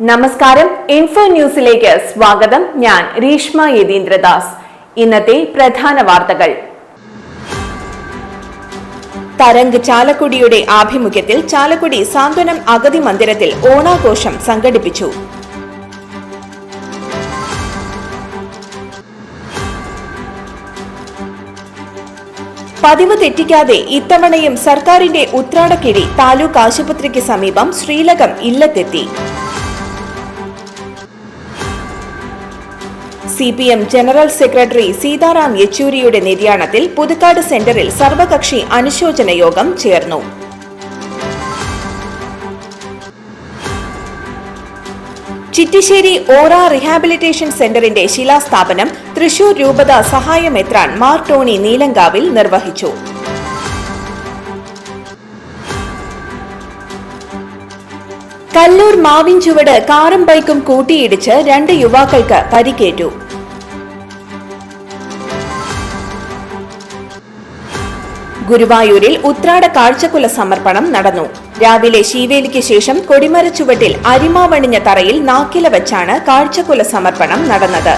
നമസ്കാരം. ഇൻഫോ ന്യൂസിലേക്ക് സ്വാഗതം. ഞാൻ രീഷ്മ യതീന്ദ്രദാസ്. ഇന്നത്തെ പ്രധാന വാർത്തകൾ. തരംഗ് ചാലക്കുടിയുടെ ആഭിമുഖ്യത്തിൽ ചാലക്കുടി സാന്ത്വനം അഗതി മന്ദിരത്തിൽ ഓണാഘോഷം സംഘടിപ്പിച്ചു. പതിവ് തെറ്റിക്കാതെ ഇത്തവണയും സർക്കാരിന്റെ ഉത്രാടക്കിഴി താലൂക്ക് ആശുപത്രിക്ക് സമീപം Sreelakam ഇല്ലത്തെത്തി. C P M general secretary Sitaram യെച്ചൂരിയുടെ നിര്യാണത്തിൽ പുതുക്കാട് സെന്ററിൽ സർവകക്ഷി അനുശോചന യോഗം ചേർന്നു. ചിറ്റിശ്ശേരി ഓറ റിഹാബിലിറ്റേഷൻ സെന്ററിന്റെ ശിലാസ്ഥാപനം തൃശൂർ രൂപത സഹായമെത്രാൻ മാർ ടോണി നീലങ്കാവിൽ നിർവഹിച്ചു. കല്ലൂർ മാവിൻചുവട് കാറും ബൈക്കും കൂട്ടിയിടിച്ച് രണ്ട് യുവാക്കൾക്ക് പരിക്കേറ്റു. ഗുരുവായൂരിൽ ഉത്രാട കാഴ്ചക്കുല സമർപ്പണം നടന്നു. രാവിലെ ശീവേലിക്ക് ശേഷം കൊടിമരച്ചുവട്ടിൽ അരിമാവണിഞ്ഞ തറയിൽ നാക്കില വെച്ചാണ് കാഴ്ചക്കുല സമർപ്പണം നടന്നത്.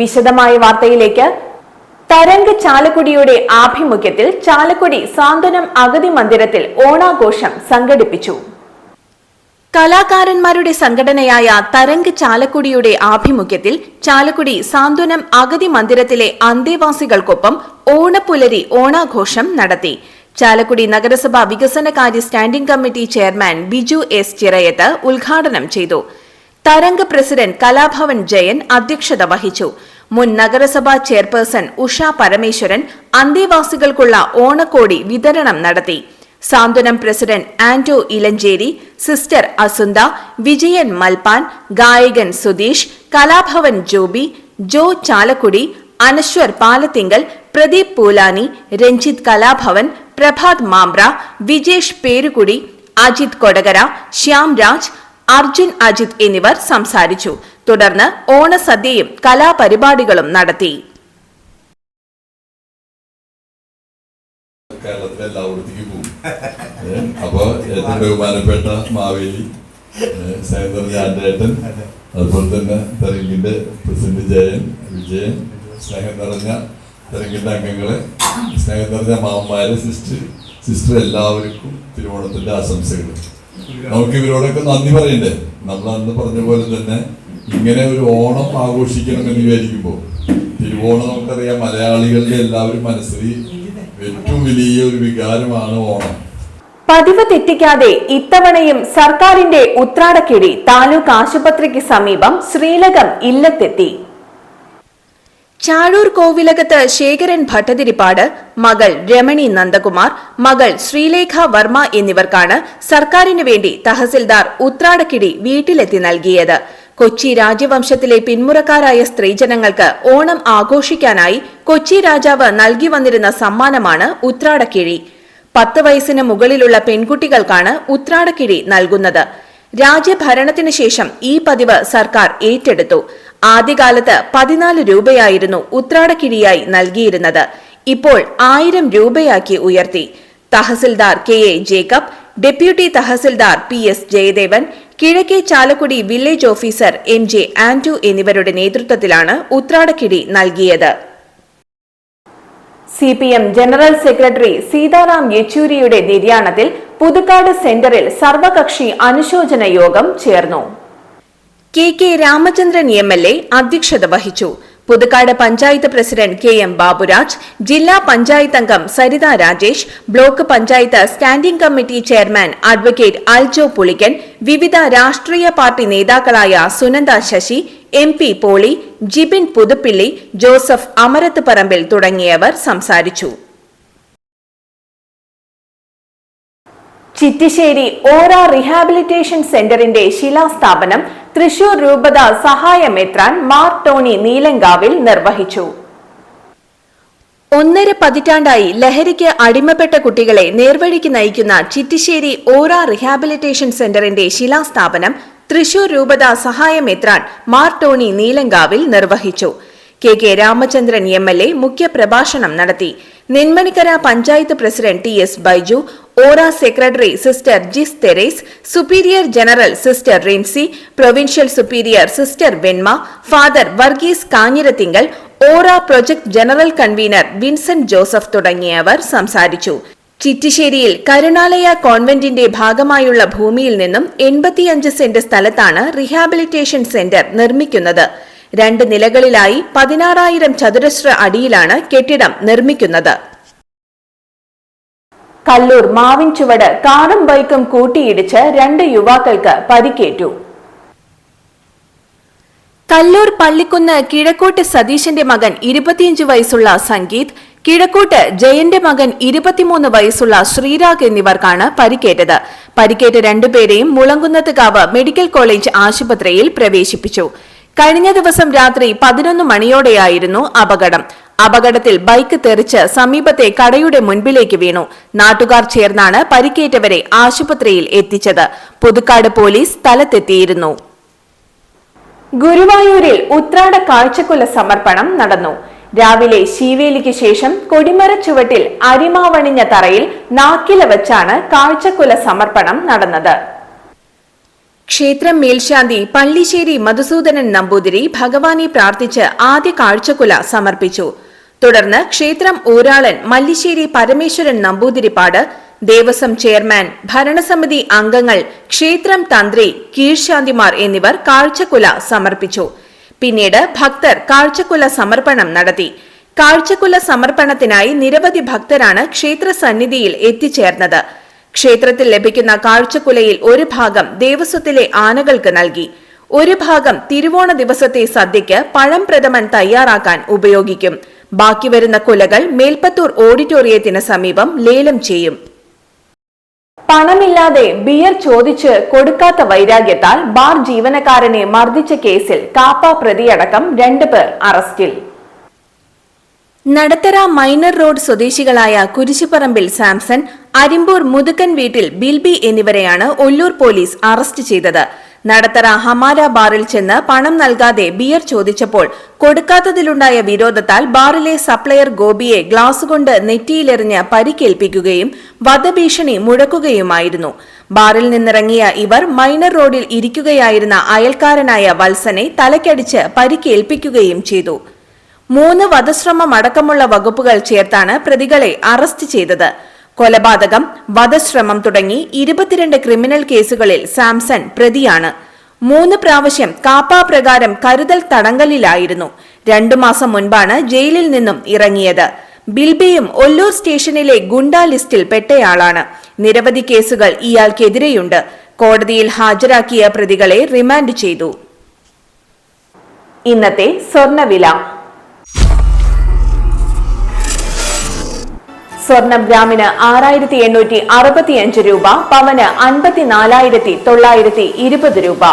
വിശദമായ വാർത്തയിലേക്ക്. തരംഗ ചാലക്കുടിയുടെ ആഭിമുഖ്യത്തിൽ ചാലക്കുടി സാന്ത്വനം അഗതി മന്ദിരത്തിൽ ഓണാഘോഷം സംഘടിപ്പിച്ചു. കലാകാരന്മാരുടെ സംഘടനയായ തരംഗ് ചാലക്കുടിയുടെ ആഭിമുഖ്യത്തിൽ ചാലക്കുടി സാന്ത്വനം അഗതി മന്ദിരത്തിലെ അന്തേവാസികൾക്കൊപ്പം ഓണപ്പുലരി ഓണാഘോഷം നടത്തി. ചാലക്കുടി നഗരസഭ വികസനകാര്യ standing committee chairman Biju S Chirayath ഉദ്ഘാടനം ചെയ്തു. തരംഗ് പ്രസിഡന്റ് കലാഭവൻ ജയൻ അധ്യക്ഷത വഹിച്ചു. മുൻ നഗരസഭാ ചെയർപേഴ്സൺ ഉഷ പരമേശ്വരൻ അന്തേവാസികൾക്കുള്ള ഓണക്കോടി വിതരണം നടത്തി. സാന്ത്വനം പ്രസിഡന്റ് ആന്റോ ഇലഞ്ചേരി സിസ്റ്റർ അസുന്ദ വിജയൻ മൽപാൻ ഗായകൻ സുധീഷ് കലാഭവൻ ജോബി ജോ ചാലക്കുടി അനശ്വർ പാലത്തിങ്കൽ പ്രദീപ് പൂലാനി രഞ്ജിത്ത് കലാഭവൻ പ്രഭാത് മാമ്പ്ര വിജേഷ് പേരുകുടി അജിത് കൊടകര ശ്യാം രാജ് അർജുൻ അജിത് എന്നിവർ സംസാരിച്ചു. തുടർന്ന് ഓണസദ്യയും കലാപരിപാടികളും നടത്തി. അപ്പൊ ഏറ്റവും ബഹുമാനപ്പെട്ട മാവേലി സേന്ദ്രൻ ചാണ്ടേട്ടൻ അതുപോലെ തന്നെ തെരങ്കിന്റെ പ്രസിഡന്റ് ജയൻ വിജയൻ സ്നേഹം നിറഞ്ഞ തെരങ്കിന്റെ അംഗങ്ങളെ സ്നേഹം നിറഞ്ഞ മാമ്മമാര് സിസ്റ്റർ സിസ്റ്റർ എല്ലാവർക്കും തിരുവോണത്തിന്റെ ആശംസകൾ നമുക്ക് ഇവരോടൊക്കെ നന്ദി പറയണ്ടേ? നമ്മൾ അന്ന് പറഞ്ഞ പോലെ തന്നെ ഇങ്ങനെ ഒരു ഓണം ആഘോഷിക്കണം എന്ന് വിചാരിക്കുമ്പോൾ തിരുവോണം നമുക്കറിയാം മലയാളികളുടെ എല്ലാവരും മനസ്സിൽ ഏറ്റവും വലിയ ഒരു വികാരമാണ് ഓണം. പതിവ് തെറ്റിക്കാതെ ഇത്തവണയും സർക്കാരിന്റെ ഉത്രാടക്കിടി താലൂക്ക് ആശുപത്രിക്ക് സമീപം ശ്രീലകം ഇല്ലത്തെത്തി. ചാഴൂർ കോവിലകത്ത് ശേഖരൻ ഭട്ടതിരിപ്പാട് മകൾ രമണി നന്ദകുമാർ മകൾ ശ്രീലേഖ വർമ്മ എന്നിവർക്കാണ് സർക്കാരിനു വേണ്ടി തഹസിൽദാർ ഉത്രാടക്കിടി വീട്ടിലെത്തി നൽകിയത്. കൊച്ചി രാജവംശത്തിലെ പിന്മുറക്കാരായ സ്ത്രീജനങ്ങൾക്ക് ഓണം ആഘോഷിക്കാനായി കൊച്ചി രാജാവ് നൽകി വന്നിരുന്ന സമ്മാനമാണ് ഉത്രാടക്കിഴി. പത്ത് വയസ്സിന് മുകളിലുള്ള പെൺകുട്ടികൾക്കാണ് ഉത്രാടക്കിഴി നൽകുന്നത്. രാജ്യഭരണത്തിന് ശേഷം ഈ പതിവ് സർക്കാർ ഏറ്റെടുത്തു. ആദ്യകാലത്ത് പതിനാല് രൂപയായിരുന്നു ഉത്രാടക്കിഴിയായി നൽകിയിരുന്നത്. ഇപ്പോൾ ആയിരം രൂപയാക്കി ഉയർത്തി. Tahsildar K A Jacob deputy tahsildar P S Jayadevan Kizhakke Chalakudy village officer M J Antu എന്നിവരുടെ നേതൃത്വത്തിലാണ് ഉത്രാടക്കിടി നൽകിയത്. C P M general secretary Sitaram യെച്ചൂരിയുടെ നിര്യാണത്തിൽ പുതുക്കാട് സെന്ററിൽ സർവകക്ഷി അനുശോചന യോഗം ചേർന്നു. K K Ramachandran M L A അധ്യക്ഷത വഹിച്ചു. Puthukkad panchayat president K M Baburaj ജില്ലാ പഞ്ചായത്ത് അംഗം Saritha Rajesh block panchayat standing committee chairman advocate Aljo Pulikkan വിവിധ രാഷ്ട്രീയ പാർട്ടി നേതാക്കളായ Sunanda Sasi M P Poly Jibin Puthuppilly Joseph Amarath Parambil തുടങ്ങിയവർ സംസാരിച്ചു. ചിറ്റിശ്ശേരി ഓറ rehabilitation സെന്ററിന്റെ ശിലാസ്ഥാപനം തൃശൂർ രൂപത സഹായമെത്രാൻ മാർ ടോണി നീലങ്കാവിൽ നിർവഹിച്ചു. ഒന്നര പതിറ്റാണ്ടായി ലഹരിക്ക് അടിമപ്പെട്ട കുട്ടികളെ നേർവഴിക്ക് നയിക്കുന്ന ചിറ്റിശ്ശേരി ഓറ റിഹാബിലിറ്റേഷൻ സെന്ററിന്റെ ശിലാസ്ഥാപനം തൃശൂർ രൂപത സഹായമെത്രാൻ മാർ ടോണി നീലങ്കാവിൽ നിർവഹിച്ചു. K K Ramachandran M L A മുഖ്യപ്രഭാഷണം നടത്തി. Nenmanikkara panchayat president T S Baiju ഓറ secretary sister Jis Therese superior general sister Rincy provincial superior sister Venma father Varghese Kanjirathinkal ഓറ project general convener Vincent Joseph തുടങ്ങിയവർ സംസാരിച്ചു. ചിറ്റിശ്ശേരിയിൽ കരുണാലയ കോൺവെന്റിന്റെ ഭാഗമായുള്ള ഭൂമിയിൽ നിന്നും എൺപത്തിയഞ്ച് saint സ്ഥലത്താണ് rehabilitation centre നിർമ്മിക്കുന്നത്. രണ്ട് നിലകളിലായി പതിനാറായിരം ചതുരശ്ര അടിയിലാണ് കെട്ടിടം നിർമ്മിക്കുന്നത്. കല്ലൂർ മാവിൻ ചുവട് കാറും ബൈക്കും കൂട്ടിയിടിച്ച് രണ്ട് യുവാക്കൾക്ക് പരിക്കേറ്റു. കല്ലൂർ പള്ളിക്കുന്ന് കിഴക്കോട്ട് സതീശന്റെ മകൻ ഇരുപത്തിയഞ്ച് വയസ്സുള്ള സംഗീത് കിഴക്കോട്ട് ജയന്റെ മകൻ ഇരുപത്തിമൂന്ന് വയസ്സുള്ള ശ്രീരാഗ് എന്നിവർക്കാണ് പരിക്കേറ്റത്. പരിക്കേറ്റ രണ്ടുപേരെയും മുളങ്കുന്നത്തുകാവ് മെഡിക്കൽ കോളേജ് ആശുപത്രിയിൽ പ്രവേശിപ്പിച്ചു. കഴിഞ്ഞ ദിവസം രാത്രി പതിനൊന്ന് മണിയോടെയായിരുന്നു അപകടം. അപകടത്തിൽ ബൈക്ക് തെറിച്ച് സമീപത്തെ കടയുടെ മുൻപിലേക്ക് വീണു. നാട്ടുകാർ ചേർന്നാണ് പരിക്കേറ്റവരെ ആശുപത്രിയിൽ എത്തിച്ചത്. പുതുക്കാട് പോലീസ് സ്ഥലത്തെത്തിയിരുന്നു. ഗുരുവായൂരിൽ ഉത്രാട കാഴ്ചക്കുല സമർപ്പണം നടന്നു. രാവിലെ ശീവേലിക്ക് ശേഷം കൊടിമര ചുവട്ടിൽ അരിമാവണിഞ്ഞ തറയിൽ നാക്കില വച്ചാണ് കാഴ്ചക്കുല സമർപ്പണം നടന്നത്. ക്ഷേത്രം മേൽശാന്തി പള്ളിശ്ശേരി മധുസൂദനൻ നമ്പൂതിരി ഭഗവാനെ പ്രാർത്ഥിച്ച് ആദ്യ കാഴ്ചക്കുല സമർപ്പിച്ചു. തുടർന്ന് ക്ഷേത്രം ഊരാളൻ മല്ലിശ്ശേരി പരമേശ്വരൻ നമ്പൂതിരിപ്പാട് ദേവസ്വം ചെയർമാൻ ഭരണസമിതി അംഗങ്ങൾ ക്ഷേത്രം തന്ത്രി കീഴ്ശാന്തിമാർ എന്നിവർ കാഴ്ചക്കുല സമർപ്പിച്ചു. പിന്നീട് ഭക്തർ കാഴ്ചക്കുല സമർപ്പണം നടത്തി. കാഴ്ചക്കുല സമർപ്പണത്തിനായി നിരവധി ഭക്തരാണ് ക്ഷേത്ര സന്നിധിയിൽ എത്തിച്ചേർന്നത്. ക്ഷേത്രത്തിൽ ലഭിക്കുന്ന കാഴ്ചക്കുലയിൽ ഒരു ഭാഗം ദേവസ്വത്തിലെ ആനകൾക്ക് നൽകി. ഒരു ഭാഗം തിരുവോണ ദിവസത്തെ സദ്യയ്ക്ക് പഴം പ്രഥമൻ തയ്യാറാക്കാൻ ഉപയോഗിക്കും. ബാക്കി വരുന്ന കുലകൾ മേൽപ്പത്തൂർ ഓഡിറ്റോറിയത്തിന് സമീപം ലേലം ചെയ്യും. പണമില്ലാതെ ബിയർ ചോദിച്ച് കൊടുക്കാത്ത വൈരാഗ്യത്താൽ ബാർ ജീവനക്കാരനെ മർദ്ദിച്ച കേസിൽ കാപ്പ പ്രതിയടക്കം രണ്ടുപേർ അറസ്റ്റിൽ. നടത്തറ മൈനർ റോഡ് സ്വദേശികളായ കുരിശുപറമ്പിൽ സാംസൺ അരിമ്പൂർ മുതുക്കൻ വീട്ടിൽ ബിൽബി എന്നിവരെയാണ് ഒല്ലൂർ പോലീസ് അറസ്റ്റ് ചെയ്തത്. നടത്തറ ഹമാര ബാറിൽ ചെന്ന് പണം നൽകാതെ ബിയർ ചോദിച്ചപ്പോൾ കൊടുക്കാത്തതിലുണ്ടായ വിരോധത്താൽ ബാറിലെ സപ്ലയർ ഗോപിയെ ഗ്ലാസ് കൊണ്ട് നെറ്റിയിലെറിഞ്ഞ് പരിക്കേൽപ്പിക്കുകയും വധഭീഷണി മുഴക്കുകയുമായിരുന്നു. ബാറിൽ നിന്നിറങ്ങിയ ഇവർ മൈനർ റോഡിൽ ഇരിക്കുകയായിരുന്ന അയൽക്കാരനായ വത്സനെ തലക്കടിച്ച് പരിക്കേൽപ്പിക്കുകയും ചെയ്തു. മൂന്ന് വധശ്രമം അടക്കമുള്ള വകുപ്പുകൾ ചേർത്താണ് പ്രതികളെ അറസ്റ്റ് ചെയ്തത്. കൊലപാതകം വധശ്രമം തുടങ്ങി ഇരുപത്തിരണ്ട് ക്രിമിനൽ കേസുകളിൽ സാംസൺ പ്രതിയാണ്. മൂന്ന് പ്രാവശ്യം കാപ്പാ പ്രകാരം കരുതൽ തടങ്കലിലായിരുന്നു. രണ്ടു മാസം മുൻപാണ് ജയിലിൽ നിന്നും ഇറങ്ങിയത്. ബിൽബിയും ഒല്ലൂർ സ്റ്റേഷനിലെ ഗുണ്ടാ ലിസ്റ്റിൽ പെട്ടയാളാണ്. നിരവധി കേസുകൾ ഇയാൾക്കെതിരെയുണ്ട്. കോടതിയിൽ ഹാജരാക്കിയ പ്രതികളെ റിമാൻഡ് ചെയ്തു. ഇന്നത്തെ സ്വർണവില സ്വർണം ഗ്രാമിന് ആറായിരത്തി എണ്ണൂറ്റി അറുപത്തിയഞ്ച് രൂപ പവന് അൻപത്തിനാലായിരത്തി തൊള്ളായിരത്തി ഇരുപത് രൂപ.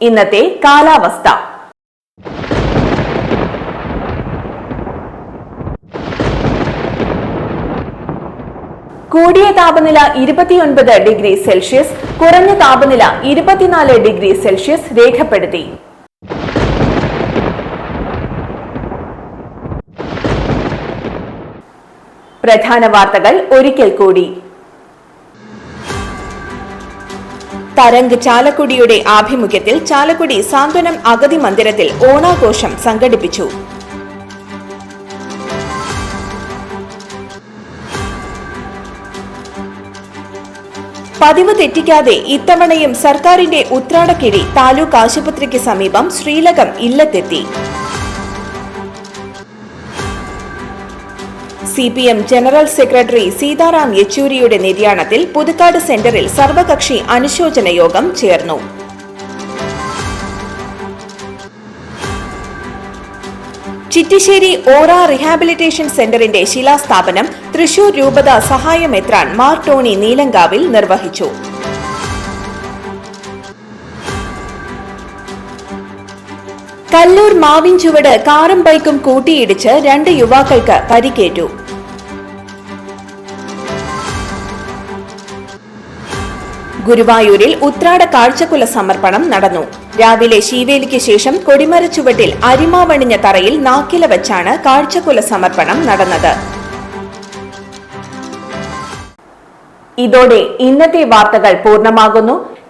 ഇന്നത്തെ കാലാവസ്ഥ. കൂടിയ താപനില ഇരുപത്തിയൊൻപത് ഡിഗ്രി സെൽഷ്യസ് കുറഞ്ഞ താപനില ഇരുപത്തിനാല് ഡിഗ്രി സെൽഷ്യസ് രേഖപ്പെടുത്തി. പ്രധാന വാർത്തകൾ ഒരിക്കൽ കൂടി. തരംഗ് ചാലക്കുടിയുടെ ആഭിമുഖ്യത്തിൽ ചാലക്കുടി സാന്ത്വനം അഗതി മന്ദിരത്തിൽ ഓണാഘോഷം സംഘടിപ്പിച്ചു. പതിവ് തെറ്റിക്കാതെ ഇത്തവണയും സർക്കാരിന്റെ ഉത്രാടക്കിഴി താലൂക്ക് ആശുപത്രിക്ക് സമീപം Sreelakam ഇല്ലത്തെത്തി. C P M general secretary Sitaram യെച്ചൂരിയുടെ നിര്യാണത്തിൽ പുതുക്കാട് സെന്ററിൽ സർവകക്ഷി അനുശോചന യോഗം ചേർന്നു. ചിറ്റിശ്ശേരി ഓറ റിഹാബിലിറ്റേഷൻ സെന്ററിന്റെ ശിലാസ്ഥാപനം തൃശൂർ രൂപത സഹായമെത്രാൻ മാർ ടോണി നീലങ്കാവിൽ നിർവഹിച്ചു. കല്ലൂർ മാവിൻ ചുവട് കാറും ബൈക്കും കൂട്ടിയിടിച്ച് രണ്ട് യുവാക്കൾക്ക് പരിക്കേറ്റു. ഗുരുവായൂരിൽ ഉത്രാട കാഴ്ചക്കുല സമർപ്പണം നടന്നു. രാവിലെ ശീവേലിക്ക് ശേഷം കൊടിമരച്ചുവട്ടിൽ അരിമാവണിഞ്ഞ തറയിൽ നാക്കില വെച്ചാണ് കാഴ്ചക്കുല സമർപ്പണം നടന്നത്. ഇതോടെ ഇന്നത്തെ വാർത്തകൾ പൂർണമാകുന്നു.